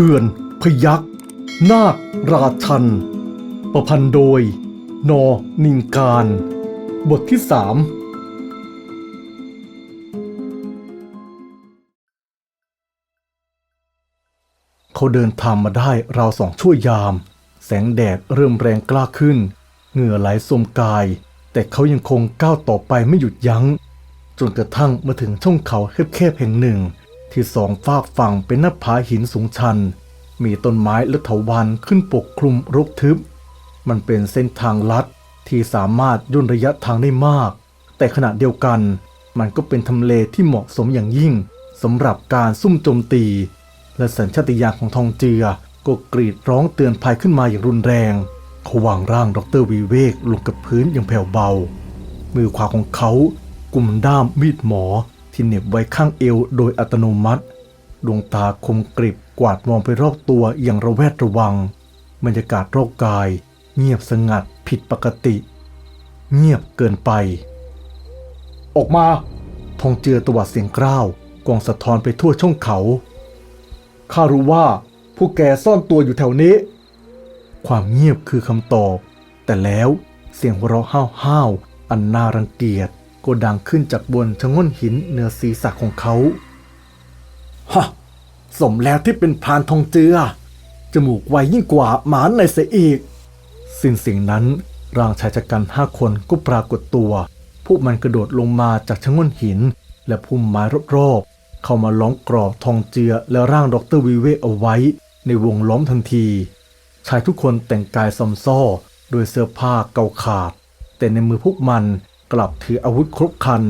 ขื่อนพยักนาคราชัน ประพันธ์โดย นอนิงการ บทที่สามเขาเดินทางมาได้ราวสองชั่วยาม แสงแดดเริ่มแรงกล้าขึ้น เหงื่อไหลสมกาย แต่เขายังคงก้าวต่อไปไม่หยุดยัง้ง จนกระทั่งมาถึงช่องเขาแคบๆแห่งหนึ่ง ที่สองฝากฝั่งเป็นหน้าผาหินสูงชัน มีต้นไม้และเถาวัลย์ขึ้นปกคลุมรกทึบ มันเป็นเส้นทางลัดที่สามารถย่นระยะทางได้มาก แต่ขณะเดียวกัน มันก็เป็นทำเลที่เหมาะสมอย่างยิ่งสำหรับการซุ่มโจมตี และสัญชาติญาณของทองเจือก็กรีดร้องเตือนภัยขึ้นมาอย่างรุนแรงเขาวางร่างดรวีเวกลงกับพื้นอย่างแผ่วเบา มือขวาของเขากุมด้ามมีดหมอ ที่เหน็บไว้ข้างเอวโดยอัตโนมัติ ดวงตาคมกริบกวาดมองไปรอบตัวอย่างระแวดระวัง บรรยากาศรอบกาย เงียบสงัดผิดปกติ เงียบเกินไป ออกมาทองเจือตวัดเสียงกร้าวกองสะท้อนไปทั่วช่องเขาข้ารู้ว่าพวกแกซ่อนตัวอยู่แถวนี้ ความเงียบคือคำตอบ แต่แล้วเสียงหัวเราะห้าวๆอันน่ารังเกียจ ก็ดังขึ้นจากบนชะง่อนหินเหนือศีรษะของเขาฮะสมแล้วที่เป็นพรานทองเจือ จมูกไวยิ่งกว่าหมาในเสียอีก สิ้นเสียงนั้นร่างชายชะกันห้าคนก็ปรากฏตัว พวกมันกระโดดลงมาจากชะง่อนหิน และพุ่มไม้รอบๆ เข้ามาล้อมกรอบทองเจือและร่างดรวิเวกเอาไว้ ในวงล้อมทันที ชายทุกคนแต่งกายซอมซ่อโดยเสื้อผ้าเก่าขาด แต่ในมือพวกมัน กลับถืออาวุธครบคัน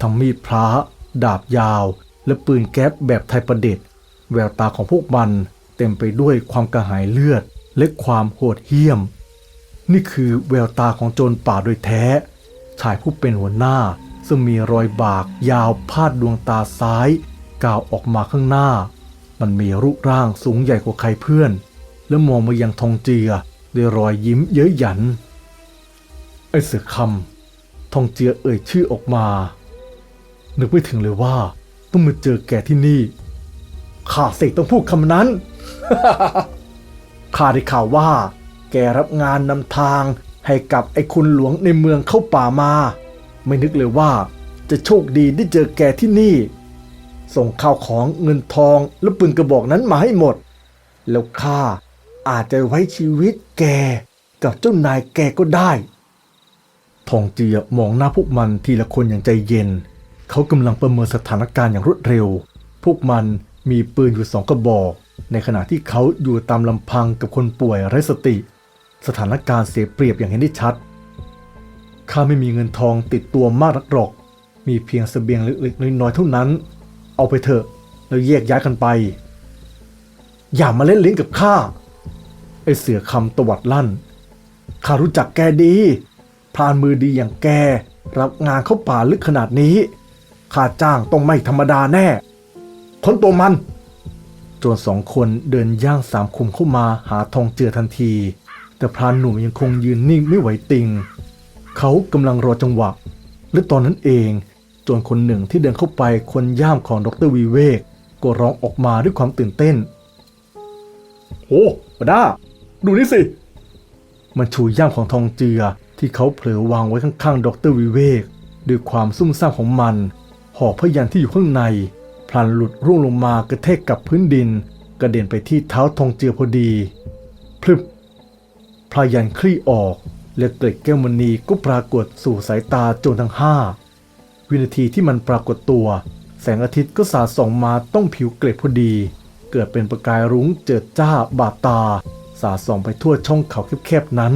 ทั้งมีดพระดาบยาว และปืนแก๊ปแบบไทยประดิษฐ์ แววตาของพวกมันเต็มไปด้วยความกระหายเลือดและความโหดเหี้ยม นี่คือแววตาของโจรป่าโดยแท้ ชายผู้เป็นหัวหน้า ซึ่งมีรอยบากยาวพาดดวงตาซ้ายกาวออกมาข้างหน้า มันมีรูปร่างสูงใหญ่กว่าใครเพื่อน และมองมายังทองเจือด้วยรอยยิ้มเย้ยหยัน ไอ้เสือคำ ทองเจือเอ่ยชื่อออกมา นึกไม่ถึงเลยว่า ต้องมาเจอแกที่นี่ ข้าเสกต้องพูดคำนั้น ข้าได้ข่าวว่า แกรับงานนำทางให้กับไอ้คุณหลวงในเมืองเข้าป่ามา ไม่นึกเลยว่า จะโชคดีได้เจอแกที่นี่ ส่งข้าวของเงินทองและปืนกระบอกนั้นมาให้หมด แล้วข้าอาจจะไว้ชีวิตแกกับเจ้านายแกก็ได้ ทองเจียมองหน้าพวกมันทีละคนอย่างใจเย็น เขากำลังประเมินสถานการณ์อย่างรวดเร็ว พวกมันมีปืนอยู่สองกระบอก ในขณะที่เขาอยู่ตามลำพังกับคนป่วยไร้สติ สถานการณ์เสียเปรียบอย่างเห็นได้ชัด ข้าไม่มีเงินทองติดตัวมากนักหรอก มีเพียงเสบียงเล็กๆน้อยๆเท่านั้น เอาไปเถอะแล้วแยกย้ายกันไป อย่ามาเล่นลิ้นกับข้าไอเสือคำตวัดลั่นข้ารู้จักแกดี พรานมือดีอย่างแก รับงานเข้าป่าลึกขนาดนี้ข้าจ้างต้องไม่ธรรมดาแน่ค้นตัวมันโจรสองคนเดินย่างสามคุมเข้ามาหาทองเจือทันที แต่พรานหนุ่มยังคงยืนนิ่งไม่ไหวติง เขากำลังรอจังหวะ และตอนนั้นเองโจรคนหนึ่งที่เดินเข้าไปคนย่ามของดรวีเวก ก็ร้องออกมาด้วยความตื่นเต้นโอ้ปด้าดูนี่สิ มันชูย่ามของทองเจือ ที่เขาเผลอวางไว้ข้างๆ ดรวิเวก ด้วยความซุ่มซ่ามของมัน หอกพยันที่อยู่ข้างใน พลันหลุดร่วงลงมากระแทกกับพื้นดิน กระเด็นไปที่เท้าทองเจือพอดีพลึบพลายันคลี่ออก และเกล็ดแก้วมณีก็ปรากฏสู่สายตาโจรทั้งห้าวินาทีที่มันปรากฏตัว แสงอาทิตย์ก็สาดส่องมาต้องผิวเกล็ดพอดี เกิดเป็นประกายรุ้งเจิดจ้าบาดตา สาดส่องไปทั่วช่องเขาแคบๆนั้น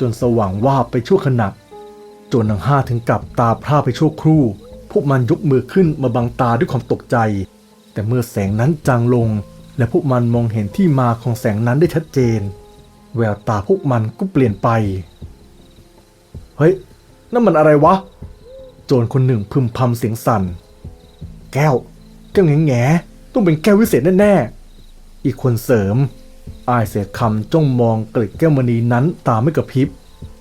จนสว่างว่าบไปชั่วขณะจรทั้งห้าถึงกับตาพร่าไปชั่วครู่ พวกมันยกมือขึ้นมาบังตาด้วยความตกใจ แต่เมื่อแสงนั้นจางลง และพวกมันมองเห็นที่มาของแสงนั้นได้ชัดเจน แววตาพวกมันก็เปลี่ยนไป เฮ้ย นั่นมันอะไรวะ โจรคนหนึ่งพึมพำเสียงสั่น แก้ว แก้วแง่แง่ต้องเป็นแก้ววิเศษแน่ๆ อีกคนเสริม อายเสียคำจ้องมองกล็ดแก้วมณีนั้นตาไม่กระพริบ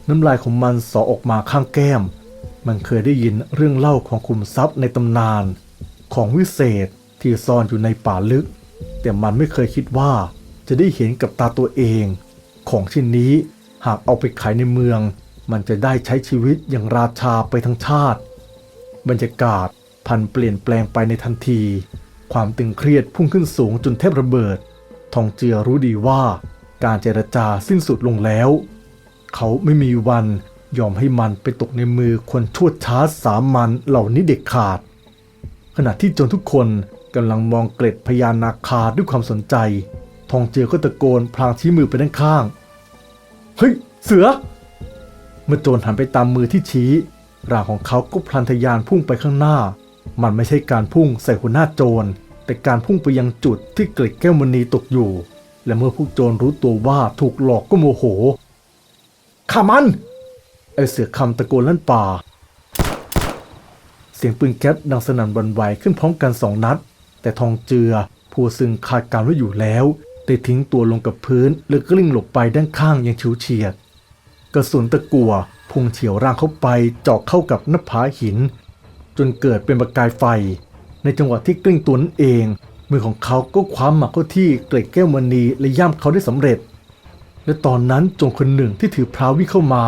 น้ำลายของมันสอออกมาข้างแก้ม มันเคยได้ยินเรื่องเล่าของคุมทรัพย์ในตำนาน ของวิเศษที่ซ่อนอยู่ในป่าลึก แต่มันไม่เคยคิดว่าจะได้เห็นกับตาตัวเอง ของชิ้นนี้หากเอาไปขายในเมือง มันจะได้ใช้ชีวิตอย่างราชาไปทั้งชาติ บรรยากาศพันเปลี่ยนแปลงไปในทันที ความตึงเครียดพุ่งขึ้นสูงจนแทบระเบิด ทองเจือรู้ดีว่าการเจรจาสิ้นสุดลงแล้ว เขาไม่มีวันยอมให้มันไปตกในมือคนชั่วช้าสามัญเหล่านี้เด็ดขาด ขณะที่โจนทุกคนกำลังมองเกล็ดพญานาคาด้วยความสนใจ ทองเจือก็ตะโกนพลางชี้มือไปด้านข้าง เฮ้ย เสือ เมื่อโจรหันไปตามมือที่ชี้ ร่างของเขาก็พลันทะยานพุ่งไปข้างหน้า มันไม่ใช่การพุ่งใส่หัวหน้าโจร แต่การพุ่งไปยังจุดที่เกล็ดแก้วมณีตกอยู่ และเมื่อพวกโจรรู้ตัวว่าถูกหลอกก็โมโหข้ามันไอเสือคำตะโกนลั่นป่า เสียงปืนแก๊ปดังสนั่นวันไหวขึ้นพร้อมกันสองนัด แต่ทองเจือผู้ซึ่งคาดการไว้อยู่แล้วได้ทิ้งตัวลงกับพื้นแล้วกลิ้งหลบไปด้านข้างอย่างฉิวเฉียด กระสุนตะกัวพุ่งเฉียวร่างเข้าไปเจาะเข้ากับหน้าผาหิน จนเกิดเป็นประกายไฟ ในจังหวะที่กลิ้งตัวนั้นเอง มือของเขาก็คว้าหมักเข้าที่เกล็ดแก้วมณีและย่ำเขาได้สำเร็จ และตอนนั้นจงคนหนึ่งที่ถือพราววิ่งเข้ามา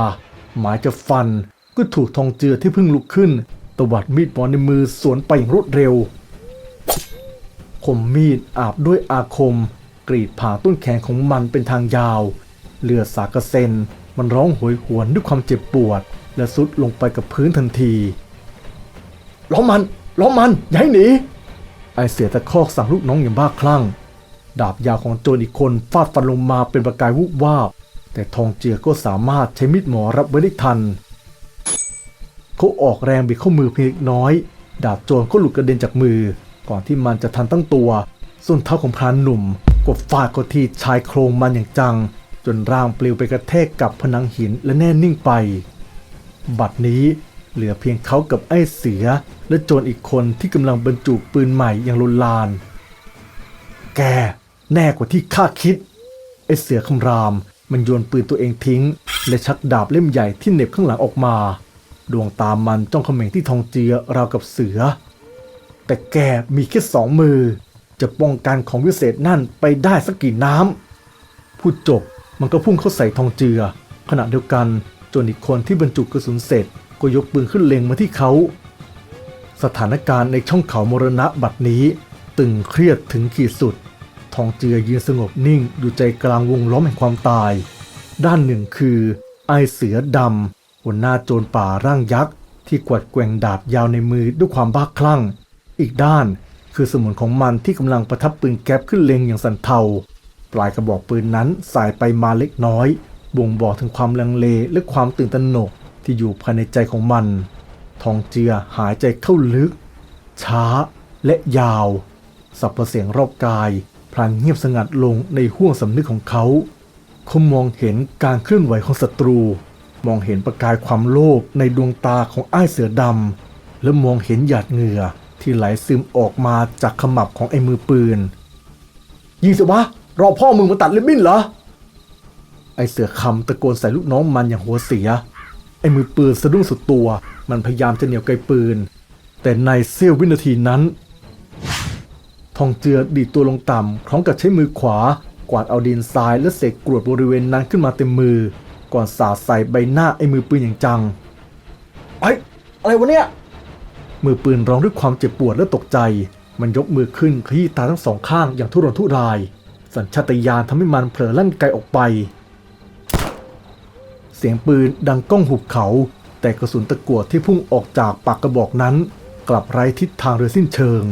หมายจะฟันก็ถูกทองเจือที่เพิ่งลุกขึ้นตวัดมีดหมอในมือสวนไปอย่างรวดเร็ว คมมีดอาบด้วยอาคม กรีดผ่าต้นแขนของมันเป็นทางยาวเลือดสากระเซนมันร้องโหยหวนด้วยความเจ็บปวด และซุดลงไปกับพื้นทันที ล้อมัน ล้อมมันอย่าให้หนี ไอเสียตะคอกสั่งลูกน้องอย่างบ้าคลั่ง ดาบยาวของโจรอีกคนฟาดฟันลงมาเป็นประกายวุบวาบ แต่ทองเจือก็สามารถใช้มีดหมอรับไว้ได้ทัน เขาออกแรงบิดข้ามือเพียงเล็กน้อย ดาบโจรก็หลุดกระเด็นจากมือ ก่อนที่มันจะทันตั้งตัวส่วนเท้าของพรานหนุ่มก็ฟาดเข้าที่ชายโครงมันอย่างจัง จนร่างปลิวไปกระแทกกับผนังหินและแน่นิ่งไป บัดนี้ เหลือเพียงเขากับไอ้เสือ และโจรอีกคนที่กำลังบรรจุปืนใหม่อย่างลนลาน แกแน่กว่าที่ข้าคิด ไอ้เสือคำราม มันโยนปืนตัวเองทิ้ง และชักดาบเล่มใหญ่ที่เหน็บข้างหลังออกมา ดวงตามันจ้องเขม็งที่ทองเจือราวกับเสือ แต่แกมีแค่สองมือ จะป้องกันของวิเศษนั่นไปได้สักกี่น้ำพูดจบมันก็พุ่งเข้าใส่ทองเจือ ขณะเดียวกันจนอีกคนที่บรรจุกระสุนเสร็จ ก็ยกปืนขึ้นเล็งมาที่เขา สถานการณ์ในช่องเขามรณะบัดนี้ ตึงเครียดถึงขีดสุด ทองเจือยืนสงบนิ่งอยู่ใจกลางวงล้อมแห่งความตาย ด้านหนึ่งคือไอเสือดำหัวหน้าโจรป่าร่างยักษ์ ที่กวัดแกว่งดาบยาวในมือด้วยความบ้าคลั่ง อีกด้านคือสมุนของมันที่กำลังประทับปืนแก๊ปขึ้นเล็งอย่างสันเทา ปลายกระบอกปืนนั้นสายไปมาเล็กน้อย บ่งบอกถึงความลังเลและความตื่นตระหนก ที่อยู่ภายในใจของมัน ทองเจือหายใจเข้าลึก ช้าและยาวสับประเสียงรอบกาย พลางเงียบสงัดลงในห้วงสำนึกของเขาเขามองเห็นการเคลื่อนไหวของศัตรู มองเห็นประกายความโลภในดวงตาของอ้ายเสือดำและมองเห็นหยาดเหงื่อที่ไหลซึมออกมาจากขมับของไอ้มือปืน ยิงสิวะ รอพ่อมึงมาตัดเลบินเหรอ ไอ้เสือคำตะโกนใส่ลูกน้องมันอย่างหัวเสีย อ้มือปืนสะดุ้งสุดตัว มันพยายามจะเหนี่ยวไกปืน แต่ในเสี้ยววินาทีนั้น ทองเจือดีดตัวลงต่ำพร้อมกับใช้มือขวา กวาดเอาดินทรายและเศษกรวดบริเวณนั้นขึ้นมาเต็มมือ ก่อนสาดใส่ใบหน้าไอ้มือปืนอย่างจังไอ้ยอะไรวะเนี่ย มือปืนร้องด้วยความเจ็บปวดและตกใจ มันยกมือขึ้นขยี้ตาทั้งสองข้างอย่างทุรนทุราย สัญชาตญาณทำให้มันเผลอลั่นไกออกไป เสียงปืนดังก้องหุบเขา แต่กระสุนตะกั่วที่พุ่งออกจากปากกระบอกนั้น กลับไร้ทิศทางโดยสิ้นเชิง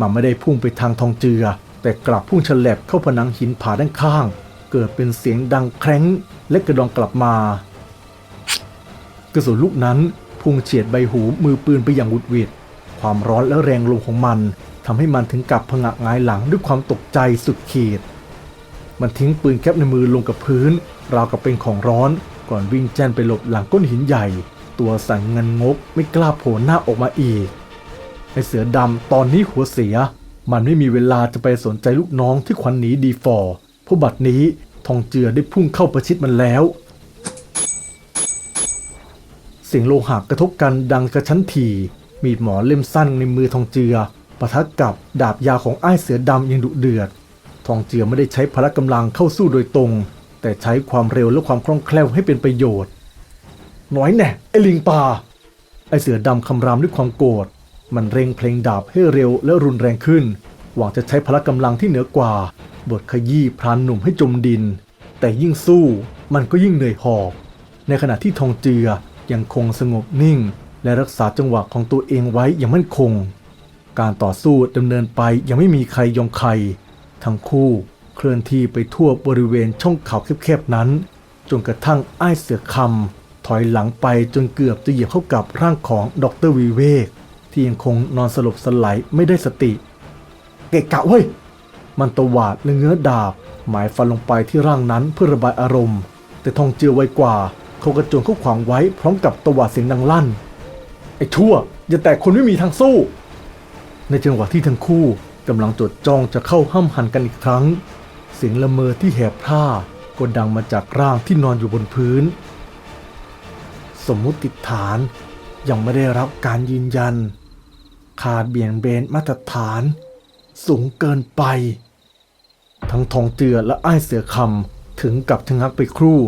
มันไม่ได้พุ่งไปทางทองเจือ แต่กลับพุ่งฉลับเข้าผนังหินผาด้านข้าง เกิดเป็นเสียงดังแคร้งและกระดองกลับมา กระสุนลูกนั้นพุ่งเฉียดใบหูมือปืนไปอย่างวุดวิดความร้อนและแรงลมของมันทำให้มันถึงกับผงะงายหลังด้วยความตกใจสุดขีด มันทิ้งปืนแก๊ปในมือลงกับพื้น ราวกับเป็นของร้อน ก่อนวิ่งแจ้นไปหลบหลังก้อนหินใหญ่ ตัวสั่นเงินงกไม่กล้าโผล่หน้าออกมาอีกไอเสือดำตอนนี้หัวเสีย มันไม่มีเวลาจะไปสนใจลูกน้องที่ควันหนีดีฟอร์เพราะบัดนี้ทองเจือได้พุ่งเข้าประชิดมันแล้ว เสียงโลหะกระทบกันดังกระชั้นถี่มีดหมอเล่มสั้นในมือทองเจือปะทะกับดาบยาวของไอ้เสือดำยังดุเดือด ทองเจือไม่ได้ใช้พละกำลังเข้าสู้โดยตรง แต่ใช้ความเร็วและความคล่องแคล่วให้เป็นประโยชน์ น้อยแน่ไอ้ลิงป่า ไอ้เสือดำคำรามด้วยความโกรธ มันเร่งเพลงดาบให้เร็วและรุนแรงขึ้น หวังจะใช้พละกำลังที่เหนือกว่า บทขยี้พรานหนุ่มให้จมดิน แต่ยิ่งสู้มันก็ยิ่งเหนื่อยหอบในขณะที่ทองเจือยังคงสงบนิ่ง และรักษาจังหวะของตัวเองไว้อย่างมั่นคง การต่อสู้ดำเนินไปยังไม่มีใครยอมใคร ทั้งคู่ เคลื่อนที่ไปทั่วบริเวณช่องเขาแคบๆนั้น จนกระทั่งอ้ายเสือคำถอยหลังไปจนเกือบจะเหยียบเข้ากับร่างของดรวีเวก ที่ยังคงนอนสลบสลายไม่ได้สติ เกะกะเว้ย มันตวาดและเงื้อดาบ หมายฟันลงไปที่ร่างนั้นเพื่อระบายอารมณ์ แต่ทองเจือไวกว่าเขากระโจนเข้าขวางไว้พร้อมกับตวาดเสียงดังลั่นไอ้ชั่วอย่าแตะคนไม่มีทางสู้ ในจังหวะที่ทั้งคู่กำลังจดจ้องจะเข้าห้ำหันกันอีกครั้ง เสียงละเมอที่แหบพร่าก็ดังมาจากร่างที่นอนอยู่บนพื้น สมมุติฐานยังไม่ได้รับการยืนยันขาดเบี่ยงเบนมาตรฐาน สูงเกินไป ทั้งทองเจือและอ้ายเสือคำถึงกับชะงักไปครู่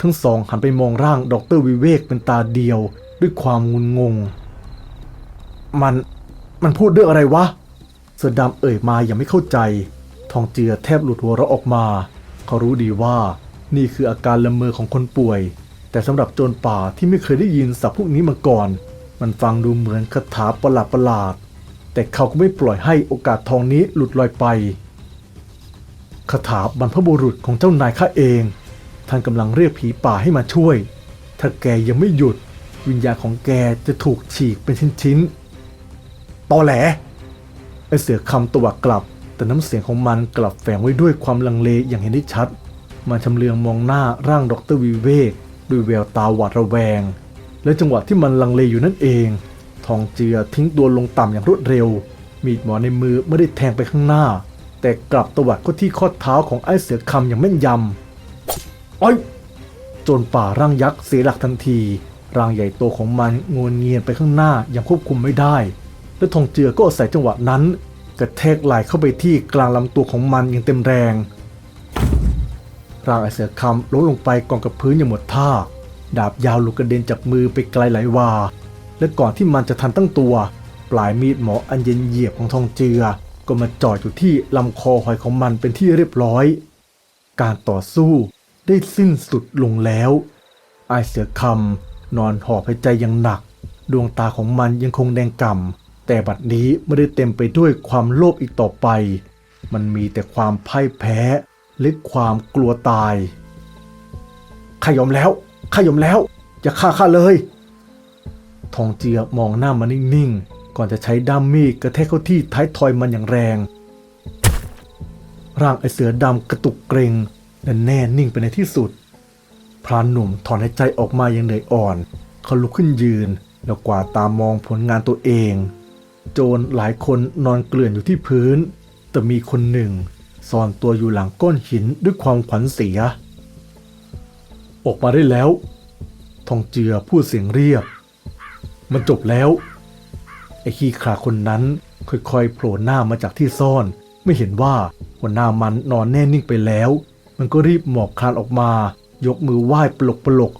ทั้งสองหันไปมองร่างดรวิเวกเป็นตาเดียวด้วยความงุนงง มันมันพูดเรื่องอะไรวะ เสือดำเอ่ยมาอย่างไม่เข้าใจ ทองเจือแทบหลุดหัวเราะออกมา เขารู้ดีว่านี่คืออาการละเมอของคนป่วย แต่สำหรับโจรป่าที่ไม่เคยได้ยินศัพท์พวกนี้มาก่อน มันฟังดูเหมือนคาถาประหลาดประหลาดๆแต่เขาก็ไม่ปล่อยให้โอกาสทองนี้หลุดลอยไปคาถาบรรพบุรุษของเจ้านายข้าเอง ท่านกำลังเรียกผีป่าให้มาช่วย ถ้าแกยังไม่หยุด วิญญาณของแกจะถูกฉีกเป็นชิ้นๆตอแหลไอเสือคำตัวกลับ แต่น้ำเสียงของมันกลับแฝงไว้ด้วยความลังเลอย่างเห็นได้ชัด มันชำเลืองมองหน้าร่างดรวิเวกด้วยแววตาหวาดระแวง และจังหวะที่มันลังเลอยู่นั่นเอง ทองเจือทิ้งตัวลงต่ำอย่างรวดเร็ว มีดหมอในมือไม่ได้แทงไปข้างหน้า แต่กลับตวัดเข้าที่ข้อเท้าของไอ้เสือคำอย่างแม่นยำอ้อยจรป่าร่างยักษ์เสียหลักทันทีร่างใหญ่โตของมันงวนเงียนไปข้างหน้าอย่างควบคุมไม่ได้ และทองเจือก็อาศัยจังหวะนั้น กระแทกไหล่เข้าไปที่กลางลำตัวของมันอย่างเต็มแรง ร่างไอเสือคำล้มลงไปกองกับพื้นอย่างหมดท่า ดาบยาวหลุดกระเด็นจากมือไปไกลหลายวา และก่อนที่มันจะทันตั้งตัว ปลายมีดหมออันเย็นเหยียบของทองเจือ ก็มาจ่ออยู่ที่ลำคอหอยของมันเป็นที่เรียบร้อย การต่อสู้ได้สิ้นสุดลงแล้ว ไอเสือคำนอนหอบหายใจอย่างหนัก ดวงตาของมันยังคงแดงก่ำ แต่บัดนี้ไม่ได้เต็มไปด้วยความโลภอีกต่อไป มันมีแต่ความพ่ายแพ้และความกลัวตาย ข้ายอมแล้ว ข้ายอมแล้ว อย่าฆ่าข้าเลย ทองเจียมองหน้ามันนิ่งๆ ก่อนจะใช้ด้ามมีดกระแทกเข้าที่ท้ายทอยมันอย่างแรง ร่างไอเสือดำกระตุกเกรงและแน่นิ่งไปในที่สุด พรานหนุ่มถอนหายใจออกมาอย่างเหนื่อยอ่อน เขาลุกขึ้นยืน แล้วกวาดตามองผลงานตัวเอง โจรหลายคนนอนเกลื่อนอยู่ที่พื้น แต่มีคนหนึ่งซ่อนตัวอยู่หลังก้อนหินด้วยความขวัญเสีย ออกมาได้แล้ว ทองเจือพูดเสียงเรียบ มันจบแล้ว ไอ้ขี้ขลาคนนั้นค่อยๆโผล่หน้ามาจากที่ซ่อน ไม่เห็นว่าหัวหน้ามันนอนแน่นิ่งไปแล้ว มันก็รีบหมอบคลานออกมา ยกมือไหว้ปลกปลก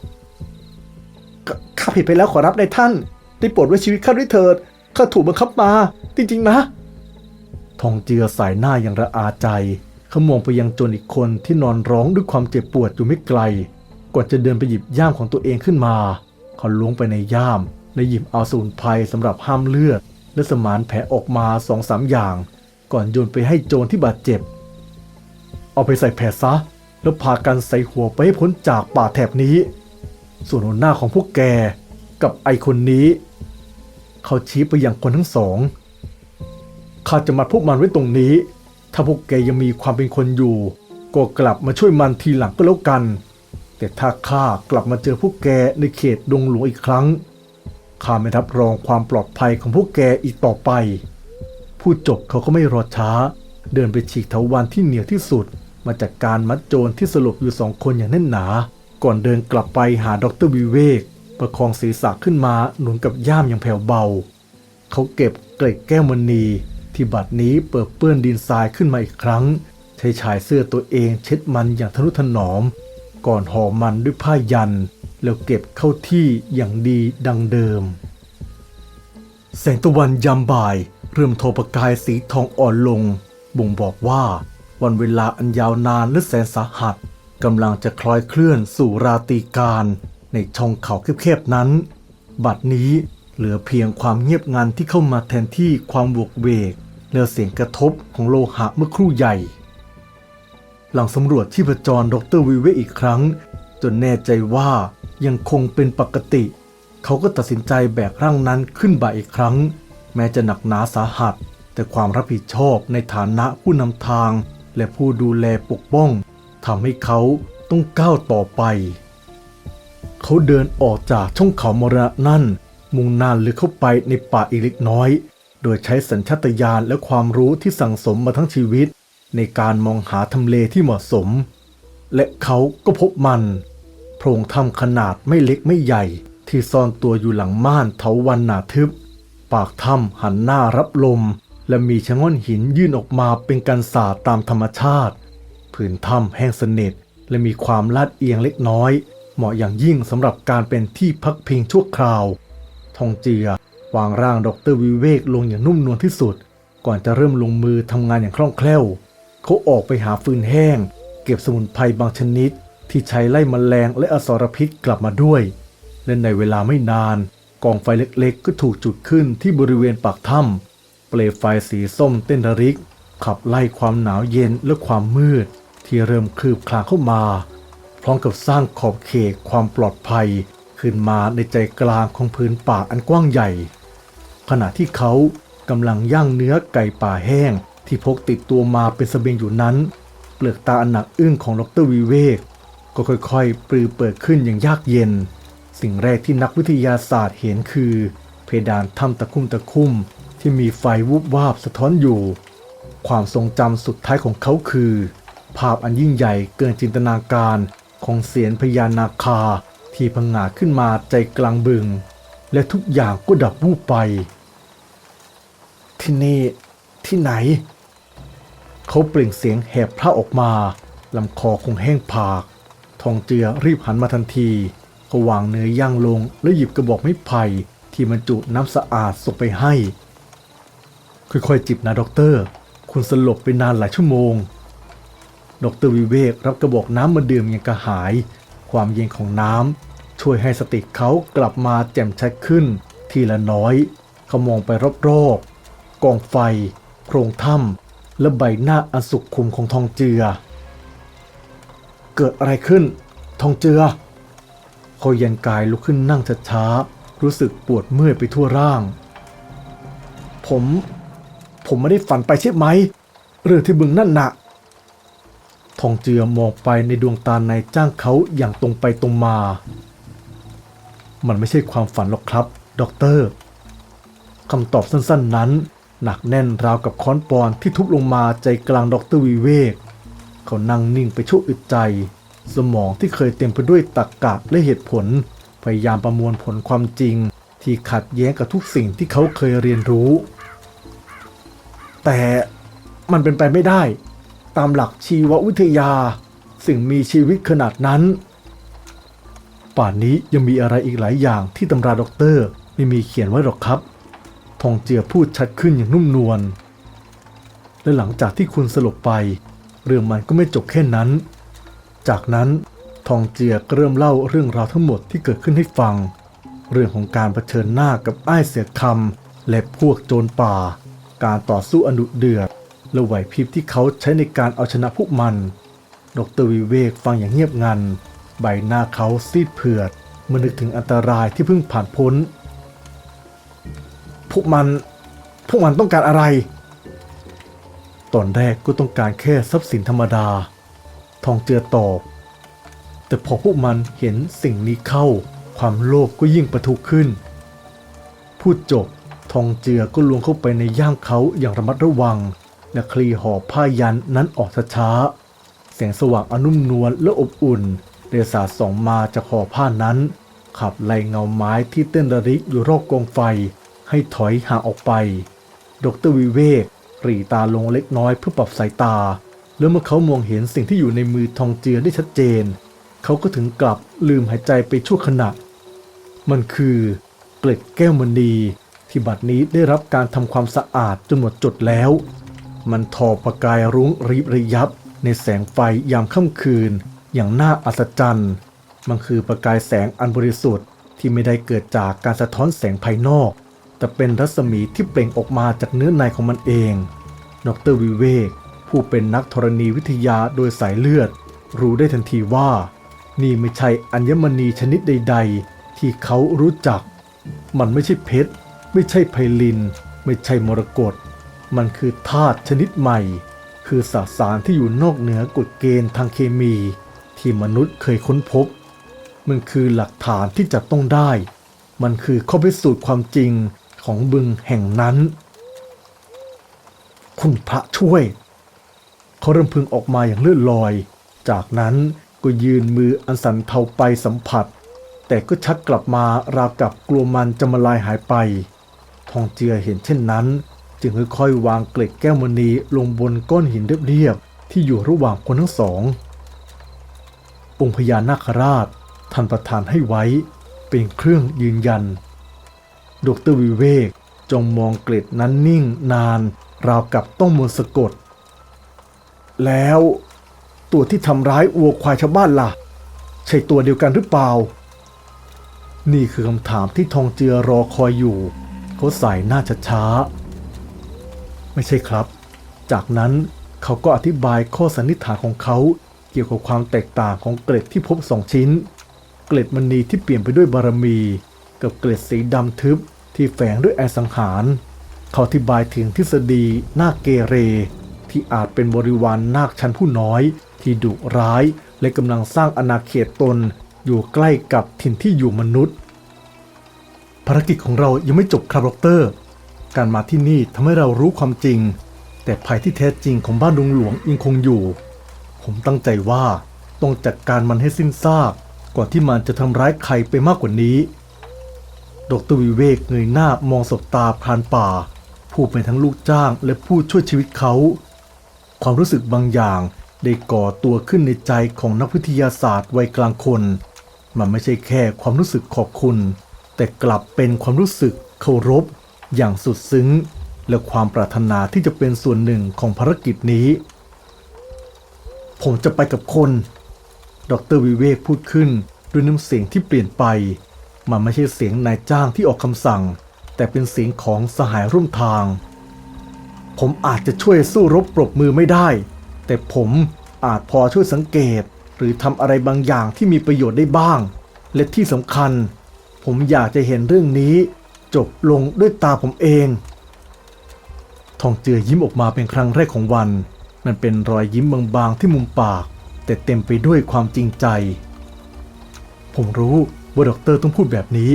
ข้าผิดไปแล้วขอรับในท่าน ได้โปรดไว้ชีวิตข้าด้วยเถิด ข้าถูกบังคับมา จริงๆนะ ทองเจือสายหน้าอย่างระอาใจเขามองไปยังโจรอีกคนที่นอนร้องด้วยความเจ็บปวดอยู่ไม่ไกล ก่อนจะเดินไปหยิบย่ามของตัวเองขึ้นมา เขาล้วงไปในย่ามและหยิบเอาสมุนไพรสำหรับห้ามเลือด และสมานแผลออกมาสองสามอย่าง ก่อนโยนไปให้โจรที่บาดเจ็บ เอาไปใส่แผลซะ แล้วพากันใส่หัวไปให้พ้นจากป่าแถบนี้ ส่วนหัวหน้าของพวกแกกับไอคนนี้ เขาชี้ไปยังคนทั้งสอง ข้าจะมัดพวกมันไว้ตรงนี้ ถ้าพวกแกยังมีความเป็นคนอยู่ ก็กลับมาช่วยมันทีหลังก็แล้วกัน แต่ถ้าข้ากลับมาเจอพวกแกในเขตดงหลวงอีกครั้ง ข้าไม่รับรองความปลอดภัยของพวกแกอีกต่อไป พูดจบเขาก็ไม่รอช้า เดินไปฉีกเถาวันที่เหนียวที่สุด มาจากการมัดโจรที่สลบอยู่สองคนอย่างแน่นหนา ก่อนเดินกลับไปหาดรวิเวก ประคองศีรษะขึ้นมาหนุนกับย่ามอย่างแผ่วเบา เขาเก็บเกล็ดแก้วมณี ที่บัดนี้เปิดเปื้อนดินทรายขึ้นมาอีกครั้งชช้ชายเสื้อตัวเองเช็ดมันอย่างทนุถนอม ก่อนห่อมันด้วยผ้ายัน แล้วเก็บเข้าที่อย่างดีดังเดิม แสงตะวันยามบ่าย เริ่มโทประกายสีทองอ่อนลง บ่งบอกว่าวันเวลาอันยาวนานและแสนสาหัสกำลังจะคล้อยเคลื่อนสู่ราตรีการ ในช่องเขาแคบๆนั้น บัดนี้เหลือเพียงความเงียบงันที่เข้ามาแทนที่ความบวกเวกและเสียงกระทบของโลหะเมื่อครู่ใหญ่ หลังสำรวจที่ประจรดรวิเวอีกครั้ง จนแน่ใจว่ายังคงเป็นปกติ เขาก็ตัดสินใจแบกร่างนั้นขึ้นบ่าอีกครั้ง แม้จะหนักหนาสาหัส แต่ความรับผิดชอบในฐานะผู้นำทาง และผู้ดูแลปกป้องทำให้เขาต้องก้าวต่อไป เขาเดินออกจากช่องเขามรณะนั่น มุ่งหน้าลึกเข้าไปในป่าอีกเล็กน้อย โดยใช้สัญชาตญาณและความรู้ที่สั่งสมมาทั้งชีวิต ในการมองหาทำเลที่เหมาะสม และเขาก็พบมันโพรงถ้ำขนาดไม่เล็กไม่ใหญ่ ที่ซ่อนตัวอยู่หลังม่านเถาวันหนาทึบ ปากถ้ำหันหน้ารับลม และมีชะง่อนหินยื่นออกมาเป็นกันสาดตามธรรมชาติ ผืนถ้ำแห้งสนิทและมีความลาดเอียงเล็กน้อย เหมาะอย่างยิ่งสำหรับการเป็นที่พักพิงชั่วคราว ทองเจียวางร่างดรวิเวกลงอย่างนุ่มนวลที่สุด ก่อนจะเริ่มลงมือทำงานอย่างคล่องแคล่ว เขาออกไปหาฟืนแห้ง เก็บสมุนไพรบางชนิด ที่ใช้ไล่มแมลงและอสรพิษกลับมาด้วย และในเวลาไม่นาน กองไฟเล็กๆ ก็ถูกจุดขึ้นที่บริเวณปากถ้ำเปลวไฟสีส้มเต้นระริก ขับไล่ความหนาวเย็นและความมืด ที่เริ่มคืบคลานเข้ามา พร้อมกับสร้างขอบเขตความปลอดภัย ขึ้นมาในใจกลางของพื้นป่าอันกว้างใหญ่ ขณะที่เขากำลังย่างเนื้อไก่ป่าแห้งที่พกติดตัวมาเป็นสเสบียงอยู่นั้น เปลือกตาอันหนักอึ้งของดรวิเวก ก็ค่อยๆ ปลือเปิดขึ้นอย่างยากเย็น สิ่งแรกที่นักวิทยาศาสตร์เห็นคือ เพดานถ้ำตะคุ่มตะคุ่มที่มีไฟวุบวาบสะท้อนอยู่ ความทรงจำสุดท้ายของเขาคือ ภาพอันยิ่งใหญ่เกินจินตนาการ ของเสียนพญานาคาที่พังงาขึ้นมาใจกลางบึง และทุกอย่างก็ดับวูบไป ที่นี่ที่ไหน เขาเปล่งเสียงแหบพระออกมาลำคอคงแห้งผาก ทองเจือรีบหันมาทันทีเขาวางเนื้อย่างลงแล้วหยิบกระบอกไม้ไผ่ที่บรรจุน้ำสะอาดส่งไปให้ ค่อยๆจิบนะด็อกเตอร์ คุณสลบไปนานหลายชั่วโมง ดรวิเวกรับกระบอกน้ำมาดื่มอย่างกระหาย ความเย็นของน้ำช่วยให้สติเขากลับมาแจ่มชัดขึ้น ทีละน้อยเขามองไปรอบๆกองไฟ โพรงถ้ำและใบหน้าอันสุขขุมของทองเจือ เกิดอะไรขึ้น ทองเจือเขายันกายลุกขึ้นนั่งช้าๆรู้สึกปวดเมื่อยไปทั่วร่าง ผม ผมไม่ได้ฝันไปใช่ไหมเรื่องที่บึงนั่นน่ะ ทองเจือมองไปในดวงตาในจ้างเขาอย่างตรงไปตรงมา มันไม่ใช่ความฝันหรอกครับ ด็อกเตอร์คำตอบสั้นๆนั้น หนักแน่นราวกับค้อนปอนที่ทุบลงมาใจกลางด็อกเตอร์วิเวก เขานั่งนิ่งไปชั่วอึดใจ สมองที่เคยเต็มไปด้วยตรรกกะและเหตุผล พยายามประมวลผลความจริง ที่ขัดแย้งกับทุกสิ่งที่เขาเคยเรียนรู้ แต่มันเป็นไปไม่ได้ ตามหลักชีววิทยา สิ่งมีชีวิตขนาดนั้น ป่านนี้ยังมีอะไรอีกหลายอย่างที่ตำราด็อกเตอร์ไม่มีเขียนไว้หรอกครับ ทองเจือพูดชัดขึ้นอย่างนุ่มนวลและหลังจากที่คุณสลบไป เรื่องมันก็ไม่จบแค่นั้น จากนั้นทองเจียก็เริ่มเล่าเรื่องราวทั้งหมดที่เกิดขึ้นให้ฟัง เรื่องของการเผชิญหน้ากับไอ้เสียคำและพวกโจรป่า การต่อสู้อนุเดือด และไหวพริบที่เขาใช้ในการเอาชนะพวกมัน ดรวิเวกฟังอย่างเงียบงัน ใบหน้าเขาซีดเผือดเมื่อนึกถึงอันตรายที่เพิ่งผ่านพ้น พวกมัน พวกมันต้องการอะไร ตอนแรกก็ต้องการแค่ทรัพย์สินธรรมดา ทองเจือตอบแต่พอพวกมันเห็นสิ่งนี้เข้า ความโลภก็ยิ่งประทุขึ้น พูดจบ ทองเจือก็ลวงเข้าไปในย่ามเขาอย่างระมัดระวัง และคลีห่อผ้ายันนั้นออกช้าๆแสงสว่างอนุ่มนวลและอบอุ่นเดสาส่องมาจากห่อผ้านั้น ขับไล่เงาไม้ที่เต้นระริกอยู่รอบกองไฟ ให้ถอยห่างออกไป ดรวิเวกรีตาลงเล็กน้อยเพื่อปรับสายตา แล้วเมื่อเขามองเห็นสิ่งที่อยู่ในมือทองเจือได้ชัดเจน เขาก็ถึงกลับลืมหายใจไปชั่วขณะ มันคือเกล็ดแก้วมณีที่บัดนี้ได้รับการทำความสะอาดจนหมดจดแล้ว มันทอประกายรุ้งริบระยับ ในแสงไฟยามค่ำคืน อย่างน่าอัศจรรย์ มันคือประกายแสงอันบริสุทธิ์ที่ไม่ได้เกิดจากการสะท้อนแสงภายนอก แต่เป็นรัศมีที่เปล่งออกมาจากเนื้อในของมันเองดรวิเวกผู้เป็นนักธรณีวิทยาโดยสายเลือด รู้ได้ทันทีว่า นี่ไม่ใช่อัญมณีชนิดใด ๆ ที่เขารู้จัก มันไม่ใช่เพชร ไม่ใช่ไพลิน ไม่ใช่มรกต มันคือธาตุชนิดใหม่ คือสสารที่อยู่นอกเหนือกฎเกณฑ์ทางเคมี ที่มนุษย์เคยค้นพบ มันคือหลักฐานที่จับต้องได้ มันคือข้อพิสูจน์ความจริงของบึงแห่งนั้น คุณพระช่วย เขาเริ่มพึงออกมาอย่างเลื่อนลอย จากนั้นก็ยืนมืออันสันเทาไปสัมผัส แต่ก็ชักกลับมาราวกับกลัวมันจะมาลายหายไป ทองเจือเห็นเช่นนั้น จึงค่อยๆวางเกล็ดแก้วมณีลงบนก้อนหินเรียบๆที่อยู่ระหว่างคนทั้งสอง องค์พญานาคราชท่านประทานให้ไว้เป็นเครื่องยืนยัน ดรวิเวกจงมองเกล็ดนั้นนิ่งนาน ราวกับต้องมนสะกด แล้วตัวที่ทำร้ายวัวควายชาวบ้านล่ะ ใช่ตัวเดียวกันหรือเปล่า นี่คือคำถามที่ทองเจือรอคอยอยู่ เขาใส่หน้าช้าๆ ไม่ใช่ครับ จากนั้นเขาก็อธิบายข้อสันนิษฐานของเขาเกี่ยวกับความแตกต่างของเกล็ดที่พบสองชิ้น เกล็ดมณีที่เปลี่ยนไปด้วยบารมี กับเกล็ดสีดำทึบที่แฝงด้วยแอสังหาร เขาอธิบายถึงทฤษฎีนาคเกเร ที่อาจเป็นบริวารนนาคชั้นผู้น้อย ที่ดุร้าย และกำลังสร้างอาณาเขตตนอยู่ใกล้กับถิ่นที่อยู่มนุษย์ ภารกิจของเรายังไม่จบครับดร การมาที่นี่ทำให้เรารู้ความจริง แต่ภัยที่แท้จริงของบ้านดงหลวงยังคงอยู่ ผมตั้งใจว่าต้องจัดการมันให้สิ้นซากก่อนที่มันจะทำร้ายใครไปมากกว่านี้ ดรวิเวกเงยหน้ามองสบตาพรานป่า ผู้เป็นทั้งลูกจ้างและผู้ช่วยชีวิตเขา ความรู้สึกบางอย่างได้ก่อตัวขึ้นในใจของนักวิทยาศาสตร์วัยกลางคน มันไม่ใช่แค่ความรู้สึกขอบคุณ แต่กลับเป็นความรู้สึกเคารพ อย่างสุดซึ้ง และความปรารถนาที่จะเป็นส่วนหนึ่งของภารกิจนี้ ผมจะไปกับคน ดรวิเวกพูดขึ้นด้วยน้ำเสียงที่เปลี่ยนไป มันไม่ใช่เสียงนายจ้างที่ออกคำสั่ง แต่เป็นเสียงของสหายร่วมทาง ผมอาจจะช่วยสู้รบปรบมือไม่ได้ แต่ผมอาจพอช่วยสังเกต หรือทำอะไรบางอย่างที่มีประโยชน์ได้บ้าง และที่สำคัญ ผมอยากจะเห็นเรื่องนี้ จบลงด้วยตาผมเอง ทองเจือยิ้มออกมาเป็นครั้งแรกของวัน มันเป็นรอยยิ้มบางๆที่มุมปาก แต่เต็มไปด้วยความจริงใจ ผมรู้ว่าด็อกเตอร์ต้องพูดแบบนี้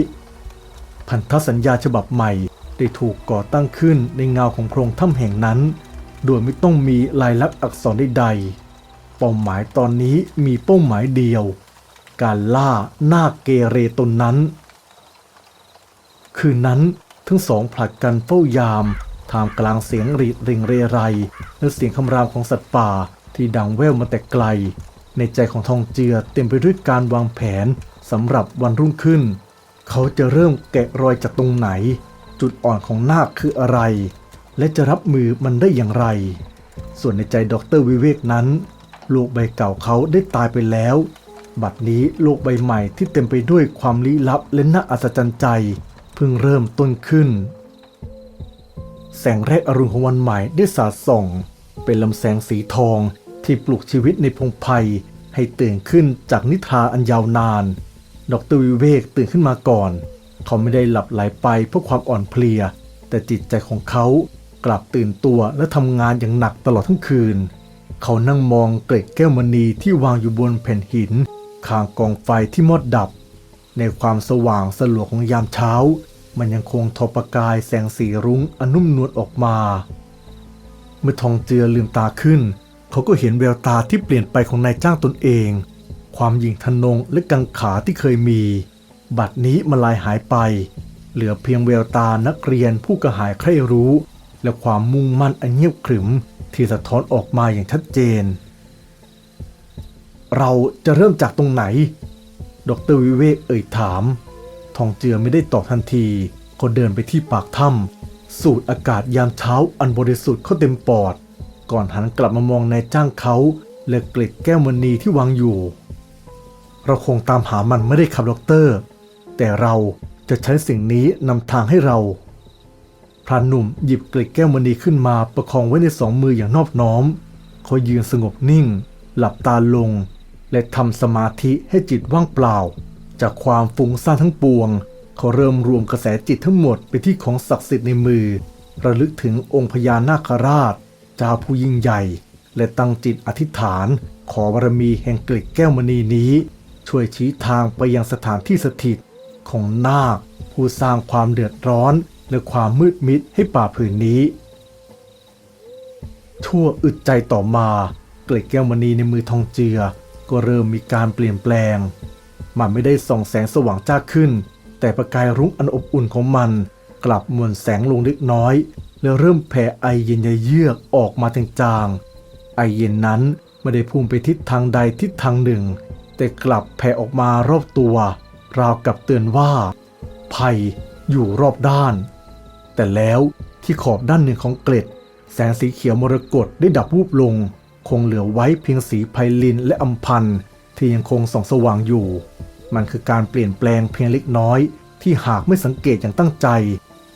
พันธสัญญาฉบับใหม่ได้ถูกก่อตั้งขึ้นในเงาของโพรงถ้ำแห่งนั้น โดยไม่ต้องมีลายลักษณ์อักษรใดๆ เป้าหมายตอนนี้มีเป้าหมายเดียว การล่าหน้าเกเรตนนั้น คืนนั้นทั้งสองผลัดกันเฝ้ายามท่ามกลางเสียงรีดริงเรไรและเสียงคำรามของสัตว์ป่าที่ดังแว่วมาแต่ไกล ในใจของทองเจือเต็มไปด้วยการวางแผนสำหรับวันรุ่งขึ้น เขาจะเริ่มแกะรอยจากตรงไหน จุดอ่อนของนาคคืออะไร และจะรับมือมันได้อย่างไร ส่วนในใจดรวิเวกนั้นโลกใบเก่าเขาได้ตายไปแล้ว บัดนี้โลกใบใหม่ที่เต็มไปด้วยความลี้ลับและน่าอัศจรรย์ใจ เพิ่งเริ่มต้นขึ้น แสงแรกอรุณของวันใหม่ได้สาดส่อง เป็นลำแสงสีทองที่ปลุกชีวิตในพงไพรให้ตื่นขึ้นจากนิทราอันยาวนาน ดรวิเวกตื่นขึ้นมาก่อน เขาไม่ได้หลับไหลไปเพราะความอ่อนเพลีย แต่จิตใจของเขากลับตื่นตัวและทำงานอย่างหนักตลอดทั้งคืน เขานั่งมองเกล็ดแก้วมณีที่วางอยู่บนแผ่นหินข้างกองไฟที่มอดดับ ในความสว่างสลัวของยามเช้า มันยังคงทอประกายแสงสีรุ้งอนนุ่มนวลออกมา เมื่อทองเจือลืมตาขึ้น เขาก็เห็นแววตาที่เปลี่ยนไปของนายจ้างตนเอง ความหยิ่งทะนงและกังขาที่เคยมี บัดนี้มาลายหายไป เหลือเพียงแววตานักเรียนผู้กระหายใคร่รู้ และความมุ่งมั่นอันเงียบขรึม ที่สะท้อนออกมาอย่างชัดเจนเราจะเริ่มจากตรงไหน ดรวิเวกเอ่ยถาม ทองเจือไม่ได้ตอบทันที ก็เดินไปที่ปากถ้ำสูดอากาศยามเช้าอันบริสุทธิ์เข้าเต็มปอด ก่อนหันกลับมามองนายจ้างเขาและเกล็ดแก้วมณีที่วางอยู่ เราคงตามหามันไม่ได้ครับดอกเตอร์ แต่เราจะใช้สิ่งนี้นำทางให้เราพรานหนุ่มหยิบเกล็ดแก้วมณีขึ้นมาประคองไว้ในสองมืออย่างนอบน้อมเขายืนสงบนิ่ง หลับตาลง และทำสมาธิให้จิตว่างเปล่า จากความฟุ้งซ่านทั้งปวง เขาเริ่มรวมกระแสจิตทั้งหมดไปที่ของศักดิ์สิทธิ์ในมือ ระลึกถึงองค์พญานาคราชเจ้าผู้ยิ่งใหญ่ และตั้งจิตอธิษฐาน ขอบารมีแห่งเกล็ดแก้วมณีนี้ ช่วยชี้ทางไปยังสถานที่สถิตของนาค ผู้สร้างความเดือดร้อนและความมืดมิดให้ป่าผืนนี้ชั่วอึดใจต่อมาเกล็ดแก้วมณีในมือทองเจือ ก็เริ่มมีการเปลี่ยนแปลง มันไม่ได้ส่องแสงสว่างจ้าขึ้น แต่ประกายรุ้งอันอบอุ่นของมัน กลับมวนแสงลงเล็กน้อย แล้วเริ่มแผ่ไอเย็นเยือกออกมาจางๆไอเย็นนั้นไม่ได้พุ่งไปทิศทางใดทิศทางหนึ่ง แต่กลับแผ่ออกมารอบตัว ราวกับเตือนว่า ภัยอยู่รอบด้าน แต่แล้วที่ขอบด้านหนึ่งของเกล็ด แสงสีเขียวมรกตได้ดับวูบลง คงเหลือไว้เพียงสีไพลินและอัมพันที่ยังคงส่องสว่างอยู่ มันคือการเปลี่ยนแปลงเพียงเล็กน้อย ที่หากไม่สังเกตอย่างตั้งใจ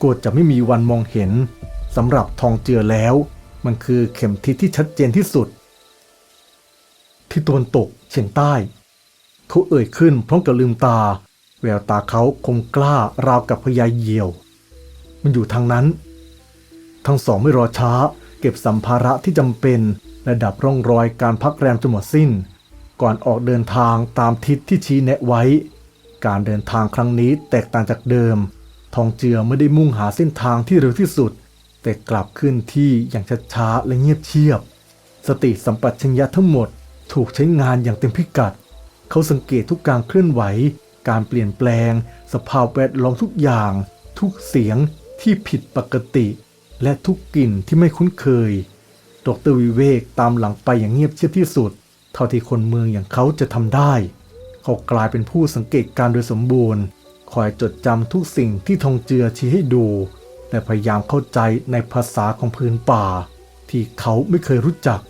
ก็จะไม่มีวันมองเห็นสำหรับทองเจือแล้ว มันคือเข็มทิศที่ชัดเจนที่สุด ที่ตะวันตกเฉียงใต้ เขาเอ่ยขึ้นพร้อมกับลืมตา แววตาเขาคมกล้าราวกับพญาเหยี่ยว มันอยู่ทางนั้น ทั้งสองไม่รอช้า เก็บสัมภาระที่จำเป็นและดับร่องรอยการพักแรมจนหมดสิ้น ก่อนออกเดินทางตามทิศที่ชี้แนะไว้ การเดินทางครั้งนี้แตกต่างจากเดิม ทองเจือไม่ได้มุ่งหาเส้นทางที่เร็วที่สุด แต่กลับขึ้นที่อย่างช้าๆและเงียบเชียบ สติสัมปชัญญะทั้งหมดถูกใช้งานอย่างเต็มพิกัด เขาสังเกตทุกการเคลื่อนไหว การเปลี่ยนแปลง สภาพแวดล้อมทุกอย่าง ทุกเสียงที่ผิดปกติ และทุกกลิ่นที่ไม่คุ้นเคย ดรวิเวกตามหลังไปอย่างเงียบเชียบที่สุด เท่าที่คนเมืองอย่างเขาจะทำได้ เขากลายเป็นผู้สังเกตการณ์โดยสมบูรณ์ คอยจดจำทุกสิ่งที่ทองเจือชี้ให้ดู และพยายามเข้าใจในภาษาของพื้นป่า ที่เขาไม่เคยรู้จัก